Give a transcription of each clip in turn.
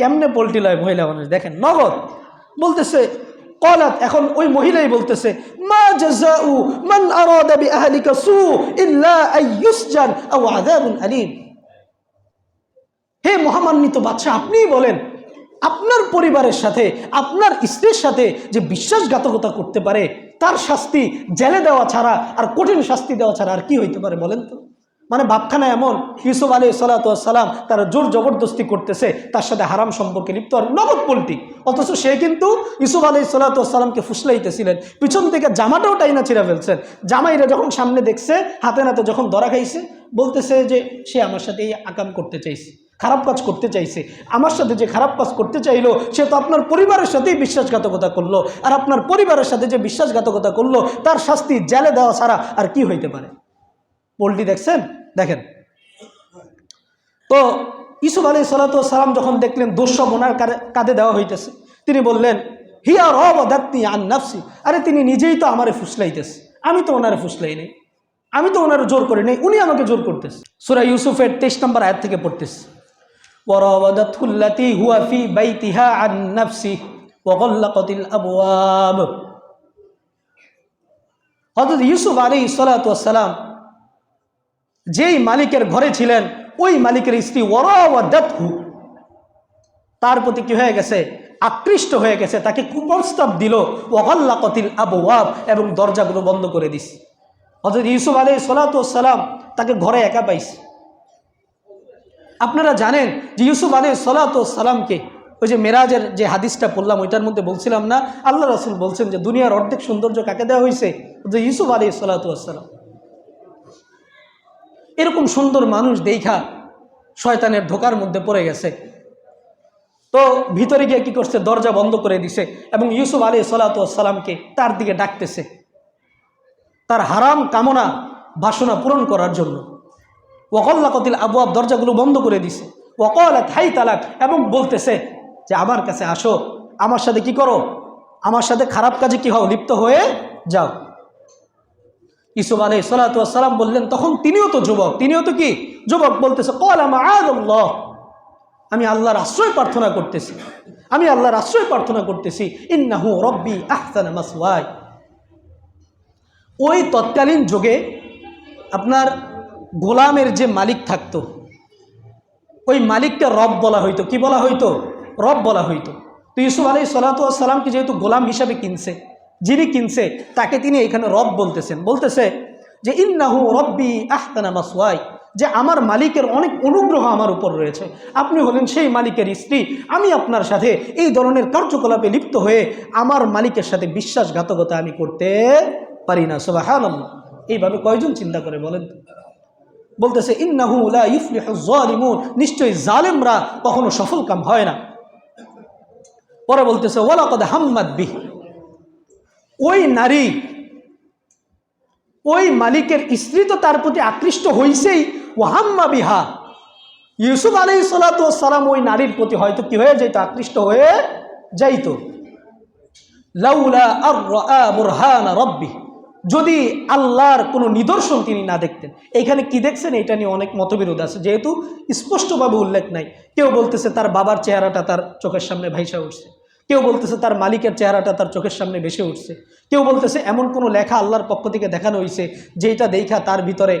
কেমনে পোলট্রি লয় মহিলা মানুষ? দেখেন, নগদ। বলতেছে, কলাত, এখন ওই মহিলাই বলতেছে, মা হে মহামান্বিত বাদশাহ, আপনিই বলেন, আপনার পরিবারের সাথে, আপনার স্ত্রীর সাথে যে বিশ্বাসঘাতকতা করতে পারে, তার শাস্তি জেলে দেওয়া ছাড়া আর কঠিন শাস্তি দেওয়া ছাড়া আর কি হইতে পারে বলেন তো? মানে ভাবখানা এমন, ইউসুফ আলী সালাতাম তারা জোর জবরদস্তি করতেছে, তার সাথে হারাম সম্পর্কে লিপ্ত আর নগদ পোল্টি। অথচ সে কিন্তু ইউসুফ আলী সালাতামকে ফুসলাইতেছিলেন, পিছন থেকে জামাটাও টাইনা ছিঁড়ে ফেলছেন। জামাইরা যখন সামনে দেখছে, হাতে নাতে যখন ধরা খাইছে, বলতেছে যে সে আমার সাথে এই আকাম করতে চাইছে, খারাপ কাজ করতে চাইছে। আমার সাথে যে খারাপ কাজ করতে চাইলো, সে তো আপনার পরিবারের সাথেই বিশ্বাসঘাতকতা করল। আর আপনার পরিবারের সাথে যে বিশ্বাসঘাতকতা করল, তার শাস্তি জেলে দেওয়া ছাড়া আর কি হইতে পারে? পোলট্রি দেখছেন? দেখেন। তো ইসুফ আলী সালাম যখন দেখলেন দুঃসব ওনার কাঁধে দেওয়া হইতেছে, তিনি বললেন হি আর অবদাতি আন নাফসি। আরে তিনি নিজেই তো আমারে ফুসলাইতেছে। আমি তো ওনারে ফুসলাই নেই। আমি তো ওনার জোর করি নেই। উনি আমাকে জোর করতেছে। সুরা ইউসুফের তেইশ নম্বর আয়াত থেকে পড়তেছে ইউসুফ আলী সালাম যেই মালিকের ঘরে ছিলেন, ওই মালিকের স্ত্রী ওরাওয়াদাতহু। তার প্রতি কি হয়ে গেছে? আকৃষ্ট হয়ে গেছে, তাকে কুপ্রস্তাব দিল ওয়াল্লা কতিল আবওয়াব, এবং দরজাগুলো বন্ধ করে দিস। হজরত ইউসুফ আলী সালাতাম তাকে ঘরে একা পাইছে আপনারা জানেন যে ইউসুফ আলী সালাতামকে ওই যে মেরাজের যে হাদিসটা পড়লাম, ওইটার মধ্যে বলছিলাম না, আল্লাহ রসুল বলছেন যে, দুনিয়ার অর্ধেক সৌন্দর্য কাকে দেওয়া হয়েছে যে ইউসুফ আলী সালাতাম এরকম সুন্দর মানুষ দেখা শয়তানের ধোকার মধ্যে পড়ে গেছে। তো ভিতরে গিয়ে কি করছে? দরজা বন্ধ করে দিছে এবং ইউসুফ আলী সালাতামকে তার দিকে ডাকতেছে। তার হারাম কামনা, বাসনা পূরণ করার জন্য। ওকল্লা কতিল আবু আব দরজাগুলো বন্ধ করে দিছে। ওকল থাই তালাক এবং বলতেছে যে, আমার কাছে আসো, আমার সাথে কি করো? আমার সাথে খারাপ কাজে কি হও? লিপ্ত হয়ে যাও। ইসুফ আলাই সালাতাম বললেন, তখন তিনিও তো যুবক, তিনিও তো কি? যুবক বলতেছে কল আমার আল্লাহ আমি আল্লাহর আশ্রয় প্রার্থনা করতেছি। আমি আল্লাহর আশ্রয় প্রার্থনা করতেছি, ইন্নাহু রব্বি আহসানা ওই তৎকালীন যুগে আপনার গোলামের যে মালিক থাকতো, ওই মালিককে রব বলা হইতো। কি বলা হইতো? রব বলা হইতো। তো ইউসুফ আলী সালাতামকে যেহেতু গোলাম হিসাবে কিনছে যিনি কিনছে, তাকে তিনি এখানে রব বলতেছেন। বলতেছে যে, ইন্নাহু রব্বি আহতানা মাসওয়াই যে, আমার মালিকের অনেক অনুগ্রহ আমার উপর রয়েছে। আপনি হলেন সেই মালিকের স্ত্রী, আমি আপনার সাথে এই ধরনের কার্যকলাপে লিপ্ত হয়ে আমার মালিকের সাথে বিশ্বাসঘাতকতা আমি করতে পারি না। সোবাহ এইভাবে কয়জন চিন্তা করে বলেন? বলতেছে, ইন্নাহু লা ইউফলিহু যালিমুন নিশ্চয়ই জালেমরা কখনো সফল কাম হয় না। পরে বলতেছে ওয়ালাকাদ হাম্মাদ বিহ ওই নারী, ওই মালিকের স্ত্রী তো তার প্রতি আকৃষ্ট হইছেই ও হাম্মা বিহা। ইউসুফ আলী সালাম ওই নারীর প্রতি হয়তো কি হয়ে যাইতো, আকৃষ্ট হয়ে যাইতো। রব্বি। যদি আল্লাহর কোনো নিদর্শন তিনি না দেখতেন। এইখানে কি দেখছেন? এটা নিয়ে অনেক মতবিরোধ আছে। যেহেতু স্পষ্টভাবে উল্লেখ নাই। কেউ বলতেছে তার বাবার চেহারাটা তার চোখের সামনে ভাইসা উঠছে। কেউ বলতেছে তার মালিকের চেহারাটা তার চোখের সামনে ভেসে উঠছে। কেউ বলতেছে, এমন কোনো লেখা আল্লাহর পক্ষ থেকে দেখানো হয়েছে যেটা দেখা তার ভিতরে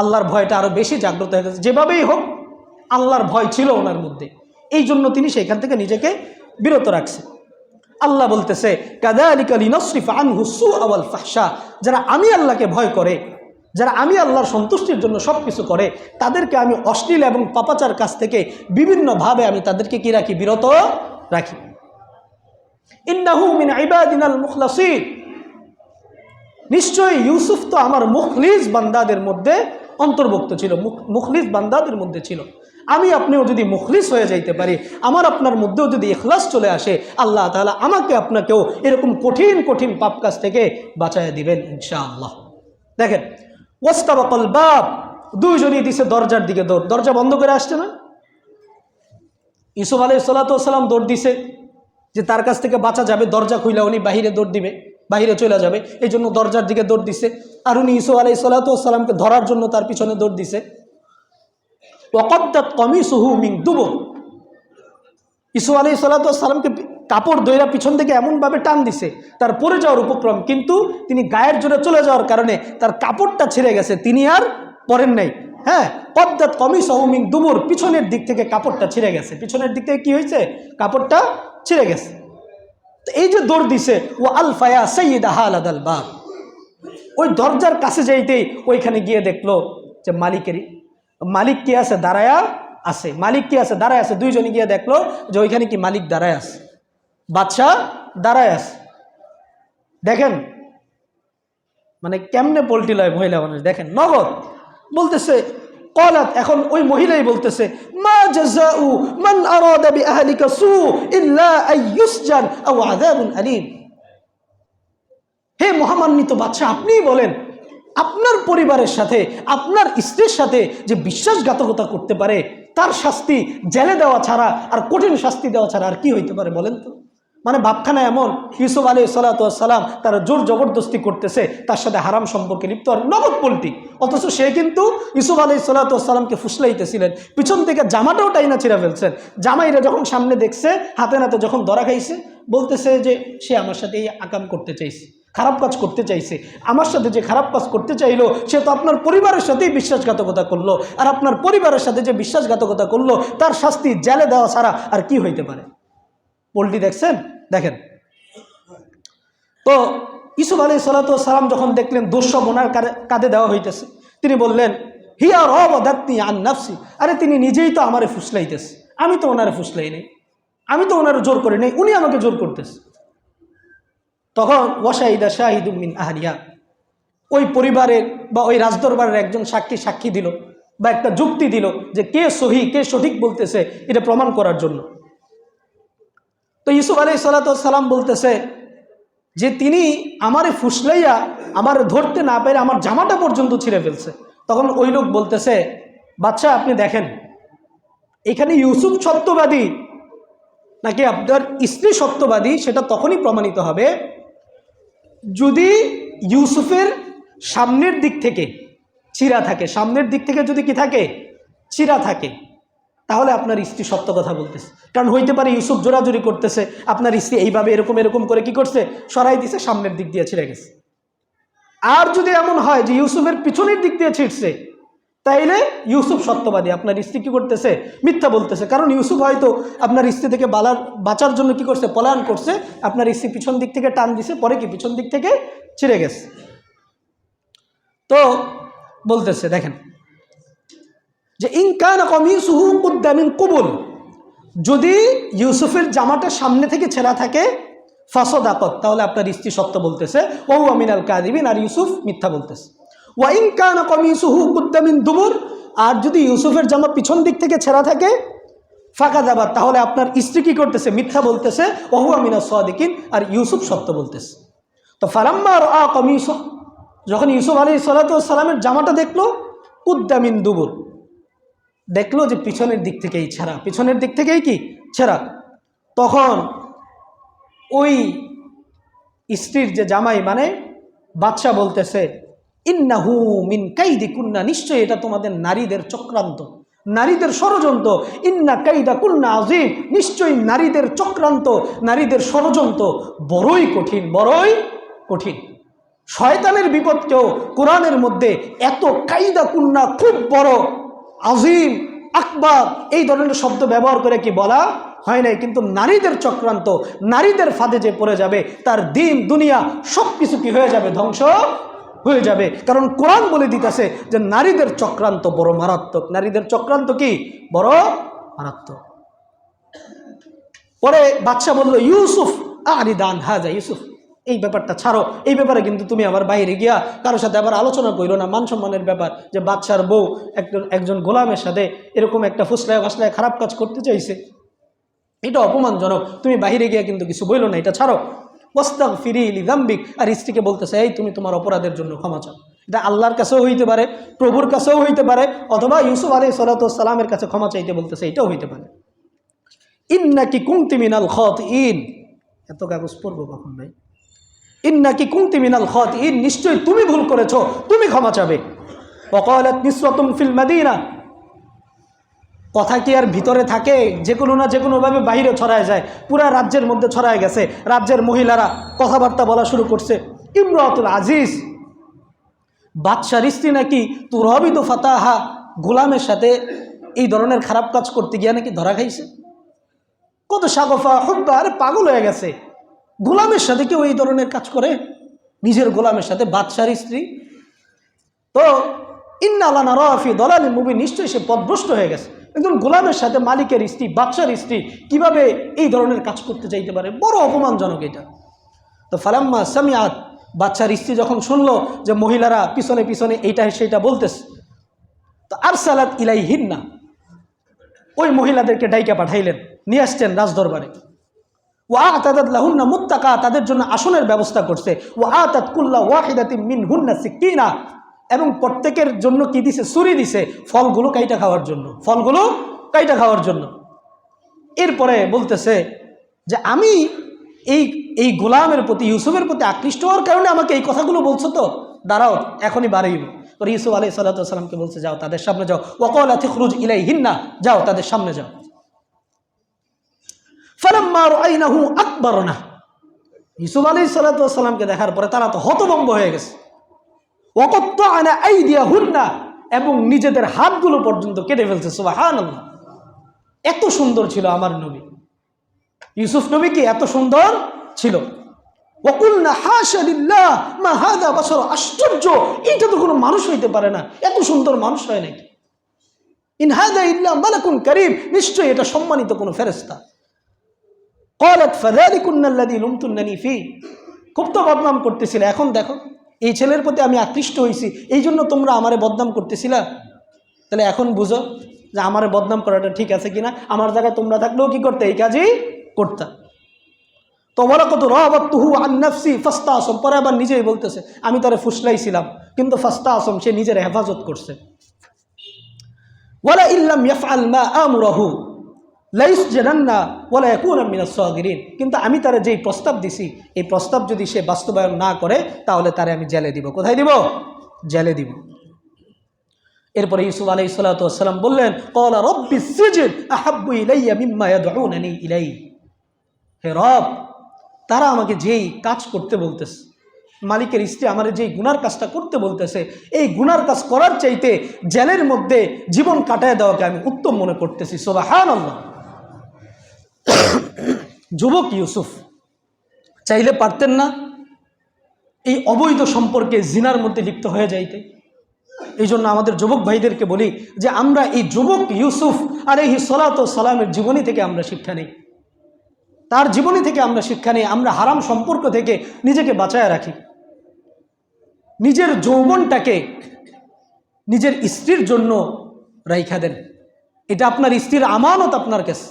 আল্লাহর ভয়টা আরও বেশি জাগ্রত হয়ে গেছে। যেভাবেই হোক, আল্লাহর ভয় ছিল ওনার মধ্যে। এই জন্য তিনি সেখান থেকে নিজেকে বিরত রাখছে। আল্লাহ বলতেছে যারা আমি আল্লাহকে ভয় করে, যারা আমি আল্লাহর সন্তুষ্টির জন্য সব কিছু করে, তাদেরকে আমি অশ্লীল এবং পাপাচার কাছ থেকে বিভিন্নভাবে আমি তাদেরকে কি রাখি? বিরত রাখি। ইন্নাহু নিশ্চয়ই ইউসুফ তো আমার মুখলিস বান্দাদের মধ্যে অন্তর্ভুক্ত ছিল, মুখ- মুখলিস বান্দাদের মধ্যে ছিল। আমি আপনিও যদি মুখলিস হয়ে যাইতে পারি, আমার আপনার মধ্যেও যদি ইখলাস চলে আসে, আল্লাহ তাআলা আমাকে আপনাকেও এরকম কঠিন কঠিন পাপ কাজ থেকে বাঁচায় দিবেন ইনশাআল্লাহ। দেখেন ওয়াস্তাবাকল বাপ দুইজনই দিছে দরজার দিকে দৌড়। দরজা বন্ধ করে আসছে না? ইসুফ আলাই সাল্লাতাম দৌড় দিছে। যে তার কাছ থেকে বাঁচা যাবে, দরজা খুইলা উনি বাহিরে দৌড় দিবে, বাহিরে চলে যাবে। এই জন্য দরজার দিকে দৌড় দিছে। আর উনি ইসুফ আলাই সাল্লাতামকে ধরার জন্য তার পিছনে দৌড় দিছে। ওকদ্দাত কমি সুহু মিং দুব ইসু আলী সাল্লাতামকে কাপড় দইরা পিছন থেকে এমনভাবে টান দিছে, তার পরে যাওয়ার উপক্রম। কিন্তু তিনি গায়ের জোরে চলে যাওয়ার কারণে তার কাপড়টা ছিঁড়ে গেছে। তিনি আর পরেন নাই। হ্যাঁ পদ্মাত কমি সহমিং দুমুর পিছনের দিক থেকে কাপড়টা ছিঁড়ে গেছে। পিছনের দিক থেকে কি হয়েছে কাপড়টা ছিঁড়ে গেছে। তো এই যে দৌড় দিছে ও আলফায়া সৈয়দ আহালাদ আল বাব। ওই দরজার কাছে যাইতেই ওইখানে গিয়ে দেখল যে মালিকেরই, মালিক কি আছে? দাঁড়ায়া আছে। মালিক কি আছে? দাঁড়ায় আছে। দুইজনে গিয়ে দেখল যে ওইখানে কি মালিক দাঁড়ায় আছে। বাদশাহ দাঁড়ায় আছে। দেখেন মানে কেমনে পোল্ট্রি লয় মহিলা মানুষ, দেখেন, নগদ। বলতেছে কলাত এখন ওই মহিলাই বলতেছে, মা জাযাউ মান আরাদা বিআহলিকা সু ইল্লা আইয়ুসজান আও আযাবুন আলীম। হে মহামান্বিত বাদশাহ, আপনিই বলেন, আপনার পরিবারের সাথে, আপনার স্ত্রীর সাথে যে বিশ্বাসঘাতকতা করতে পারে, তার শাস্তি জেলে দেওয়া ছাড়া আর কঠিন শাস্তি দেওয়া ছাড়া আর কি হইতে পারে বলেন তো? মানে ভাবখানা এমন, ইউসুফ আলী সালাতাম তারা জোর জবরদস্তি করতেছে, তার সাথে হারাম সম্পর্কে লিপ্ত আর নগদ পল্টি। অথচ সে কিন্তু ইউসুফ আলী সালাতামকে ফুসলাইতেছিলেন, পিছন থেকে জামাটাও টাইনা ছিঁড়া ফেলছেন। জামাইরা যখন সামনে দেখছে, হাতে নাতে যখন ধরা খাইছে, বলতেছে যে সে আমার সাথে এই আকাম করতে চাইছে, খারাপ কাজ করতে চাইছে। আমার সাথে যে খারাপ কাজ করতে চাইলো, সে তো আপনার পরিবারের সাথেই বিশ্বাসঘাতকতা করল। আর আপনার পরিবারের সাথে যে বিশ্বাসঘাতকতা করল, তার শাস্তি জেলে দেওয়া ছাড়া আর কি হইতে পারে? পোলট্রি দেখছেন? তো ইসুফ আলী সালাম যখন দেখলেন দোষব ওনার কারে- কাঁধে দেওয়া হইতেছে, তিনি বললেন, হিয়া রব দাত্তি আন নাফসি। আরে তিনি নিজেই তো আমারে ফুসলাইতেছে। আমি তো ওনারে ফুসলাই নেই। আমি তো ওনারে জোর করি নেই। উনি আমাকে জোর করতেছে। তখন ওয়াশাহিদা শাহিদুমিন আহারিয়া ওই পরিবারের বা ওই রাজদরবারের একজন সাক্ষী সাক্ষী দিল বা একটা যুক্তি দিল যে কে সহি, কে সঠিক বলতেছে এটা প্রমাণ করার জন্য। তো ইউসুফ আলী সালাম বলতেছে যে তিনি আমারে ফুসলাইয়া, আমার ধরতে না পেরে আমার জামাটা পর্যন্ত ছিঁড়ে ফেলছে। তখন ওই লোক বলতেছে বাচ্চা আপনি দেখেন, এখানে ইউসুফ সত্যবাদী নাকি আপনার স্ত্রী সত্যবাদী সেটা তখনই প্রমাণিত হবে যদি ইউসুফের সামনের দিক থেকে চিরা থাকে। সামনের দিক থেকে যদি কি থাকে? চিরা থাকে। তাহলে আপনার স্ত্রী সত্য কথা বলতেছে। কারণ হইতে পারে ইউসুফ জোরাজুরি করতেছে, আপনার স্ত্রী এইভাবে এরকম এরকম করে কি করছে? সরাই দিছে, সামনের দিক দিয়ে ছিঁড়ে গেছে। আর যদি এমন হয় যে ইউসুফের পিছনের দিক দিয়ে ছিটছে তাইলে ইউসুফ সত্যবাদী। আপনার স্ত্রী কি করতেছে? মিথ্যা বলতেছে। কারণ ইউসুফ হয়তো আপনার স্ত্রী থেকে বালার বাঁচার জন্য কি করছে? পলায়ন করছে। আপনার স্ত্রী পিছন দিক থেকে টান দিছে, পরে কি পিছন দিক থেকে ছিঁড়ে গেছে? তো বলতেছে, দেখেন যে ইনকান কমিসুহু কুদ্দামিন কুবুল। যদি ইউসুফের জামাটা সামনে থেকে ছেঁড়া থাকে ফাসদ আপদ তাহলে আপনার স্ত্রী সত্য বলতেছে ও আমিনাল কাদিবিন আর ইউসুফ মিথ্যা বলতেছে। ওয়াইন কান কমিসুহু কুদ্দামিন দুবুর, আর যদি ইউসুফের জামা পিছন দিক থেকে ছেঁড়া থাকে ফাঁকা যাবার তাহলে আপনার স্ত্রী কি করতেছে? মিথ্যা বলতেছে ওহু আমিনা সদিকিন, আর ইউসুফ সত্য বলতেছে। তো ফারাম্মার আ কমিস যখন ইউসুফ আলী সালাতামের জামাটা দেখল কুদ্দামিন দুবুর। দেখল যে পিছনের দিক থেকেই ছেঁড়া। পিছনের দিক থেকেই কি? ছেঁড়া। তখন ওই স্ত্রীর যে জামাই মানে বাদশা বলতেছে, ইন্নাহু মিন কাইদি কুন্না নিশ্চয়ই এটা তোমাদের নারীদের চক্রান্ত। নারীদের ষড়যন্ত্র। ইন্না কাইদা কুন্না আজিম নিশ্চয়ই নারীদের চক্রান্ত। নারীদের ষড়যন্ত্র বড়ই কঠিন বড়ই কঠিন। শয়তানের বিপদকেও কোরআনের মধ্যে এত কাইদা কুন্না খুব বড় আজিম আকবর, এই ধরনের শব্দ ব্যবহার করে কি বলা হয় নাই, কিন্তু নারীদের চক্রান্ত, নারীদের ফাঁদে যে পড়ে যাবে, তার দিন, দুনিয়া সব কিছু কি হয়ে যাবে? ধ্বংস হয়ে যাবে। কারণ কোরআন বলে দিতেছে যে নারীদের চক্রান্ত বড় মারাত্মক। নারীদের চক্রান্ত কি? বড় মারাত্মক। পরে বাচ্চা বলল, ইউসুফ আরি দান হাজা, ইউসুফ। এই ব্যাপারটা ছাড়ো। এই ব্যাপারে কিন্তু তুমি আবার বাইরে গিয়া কারোর সাথে আবার আলোচনা করো না। মান সম্মানের ব্যাপার যে বাচ্চার বউ একজন একজন গোলামের সাথে এরকম একটা ফুসলায় ফাসলায় খারাপ কাজ করতে চাইছে, এটা অপমানজনক। তুমি বাইরে গিয়া কিন্তু কিছু বইলো না, এটা ছাড়ো। ওস্তাক ফিরি লিদাম্বিক আর স্ত্রীকে বলতেছে, এই তুমি তোমার অপরাধের জন্য ক্ষমা চাও। এটা আল্লাহর কাছেও হইতে পারে, প্রভুর কাছেও হইতে পারে, অথবা ইউসুফ আলী সালাতামের কাছে ক্ষমা চাইতে বলতেছে, এটাও হইতে পারে। ইন নাকি কুমতি মিনাল খত ইন এত কাগজ পড়ব কখন ভাই? ইন্নাকি কুমতি মিনাল খত ইন নিশ্চয়ই তুমি ভুল করেছ, তুমি ক্ষমা চাবে। অকালাত নিসরতুম ফিল মাদিনা। কথা কি আর ভিতরে থাকে? যে কোনো না যে কোনোভাবে বাইরে ছড়ায় যায়, পুরা রাজ্যের মধ্যে ছড়ায় গেছে। রাজ্যের মহিলারা কথাবার্তা বলা শুরু করছে, ইমরাতুল আজিজ বাদশার স্ত্রী নাকি তুরহিদ ফাতাহা, গোলামের সাথে এই ধরনের খারাপ কাজ করতে গিয়ে নাকি ধরা খাইছে? কত সাগফা, হুব্বা, আরে পাগল হয়ে গেছে। গোলামের সাথে কেউ এই ধরনের কাজ করে? নিজের গোলামের সাথে বাদশার স্ত্রী। তো ইন্নালানা রফি দলালি মুভি নিশ্চয়ই সে পদভ্রষ্ট হয়ে গেছে। একজন গোলামের সাথে মালিকের স্ত্রী বাদশার স্ত্রী কীভাবে এই ধরনের কাজ করতে চাইতে পারে? বড় অপমানজনক এটা। তো ফালাম্মা সামিয়াত বাচ্চার স্ত্রী যখন শুনলো যে মহিলারা পিছনে পিছনে এইটা সেইটা বলতেছে, তো আর সালাত ইলাই হিন্না ওই মহিলাদেরকে ডাইকা পাঠাইলেন, নিয়ে আসছেন রাজদরবারে। ও আতাদ লাহুন্না মুত্তাকা, তাদের জন্য আসনের ব্যবস্থা করছে। ও আতাত কুল্লা ওয়াহিদাতি মিন হুন্না সিকিনা এবং প্রত্যেকের জন্য কি দিছে? ছুরি দিছে ফলগুলো কাইটা খাওয়ার জন্য। ফলগুলো কাইটা খাওয়ার জন্য। এরপরে বলতেছে যে আমি এই এই গোলামের প্রতি, ইউসুফের প্রতি আকৃষ্ট হওয়ার কারণে আমাকে এই কথাগুলো বলছো তো? দাঁড়াও, এখনই বাড়াইব। পরে ইউসুফ আলাই সাল্লাতামকে বলছে, যাও তাদের সামনে যাও। ওকল আথি খরুজ ইলাই হিন্না যাও তাদের সামনে যাও। ফালাম্মার আইনাহু আকবর না ইসুফ আলী সাল্লাতামকে দেখার পরে তারা তো হতভম্ব হয়ে গেছে। অকত্ত আনা আই দিয়া হুন্না এবং নিজেদের হাতগুলো পর্যন্ত কেটে ফেলছে সুবাহান এত সুন্দর ছিল আমার নবী। ইউসুফ নবী কি এত সুন্দর ছিল? ওকুলনা হাশালিল্লাহ মা হাদা বছর আশ্চর্য! এইটা তো কোনো মানুষ হইতে পারে না। এত সুন্দর মানুষ হয় নাকি? ইন হাদা ইল্লা মালাকুন করিম, নিশ্চয়ই এটা সম্মানিত কোনো ফেরেস্তা কলাত ফি। খুব তো বদনাম করতেছিল, এখন দেখো, এই ছেলের প্রতি আমি আকৃষ্ট হয়েছি এই জন্য তোমরা আমারে বদনাম করতেছিলা? তাহলে এখন বুঝো যে আমারে বদনাম করাটা ঠিক আছে কিনা, আমার জায়গায় তোমরা থাকলেও কি করতে, এই কাজই করতাম তোমরা কত রহবতুহু আন্নাফসি ফাস্তা আসম পরে আবার নিজেই বলতেছে, আমি তারে ফুসলাইছিলাম, কিন্তু ফাস্তা আসম সে নিজের হেফাজত করছে। ওয়ালা ইল্লাম ইয়াফআল মা আমরাহু। লাইস জেনান্না ওলা একুন মিনাস সাগিরিন। কিন্তু আমি তারা যেই প্রস্তাব দিছি, এই প্রস্তাব যদি সে বাস্তবায়ন না করে, তাহলে তারে আমি জেলে দিব। কোথায় দিব? জেলে দিব। এরপরে ইউসুফ আলাই সাল্লাম বললেন, কলা রব্বি সিজিন আহাব্বু ইলাইয়া ইলাই হে রব, তারা আমাকে যেই কাজ করতে বলতেছে, মালিকের স্ত্রী আমার যেই গুনার কাজটা করতে বলতেছে, এই গুনার কাজ করার চাইতে জেলের মধ্যে জীবন কাটায় দেওয়াকে আমি উত্তম মনে করতেছি। সোবাহান আল্লাহ যুবক ইউসুফ, চাইলে পারতেন না এই অবৈধ সম্পর্কে জিনার মধ্যে লিপ্ত হয়ে যাইতে। এই জন্য আমাদের যুবক ভাইদেরকে বলি যে আমরা এই যুবক ইউসুফ আর এই সলাত সালামের জীবনী থেকে আমরা শিক্ষা নেই। তার জীবনী থেকে আমরা শিক্ষা নেই, আমরা হারাম সম্পর্ক থেকে নিজেকে বাঁচায় রাখি। নিজের যৌবনটাকে নিজের স্ত্রীর জন্য রাইখা দেন। এটা আপনার স্ত্রীর আমানত আপনার কাছে।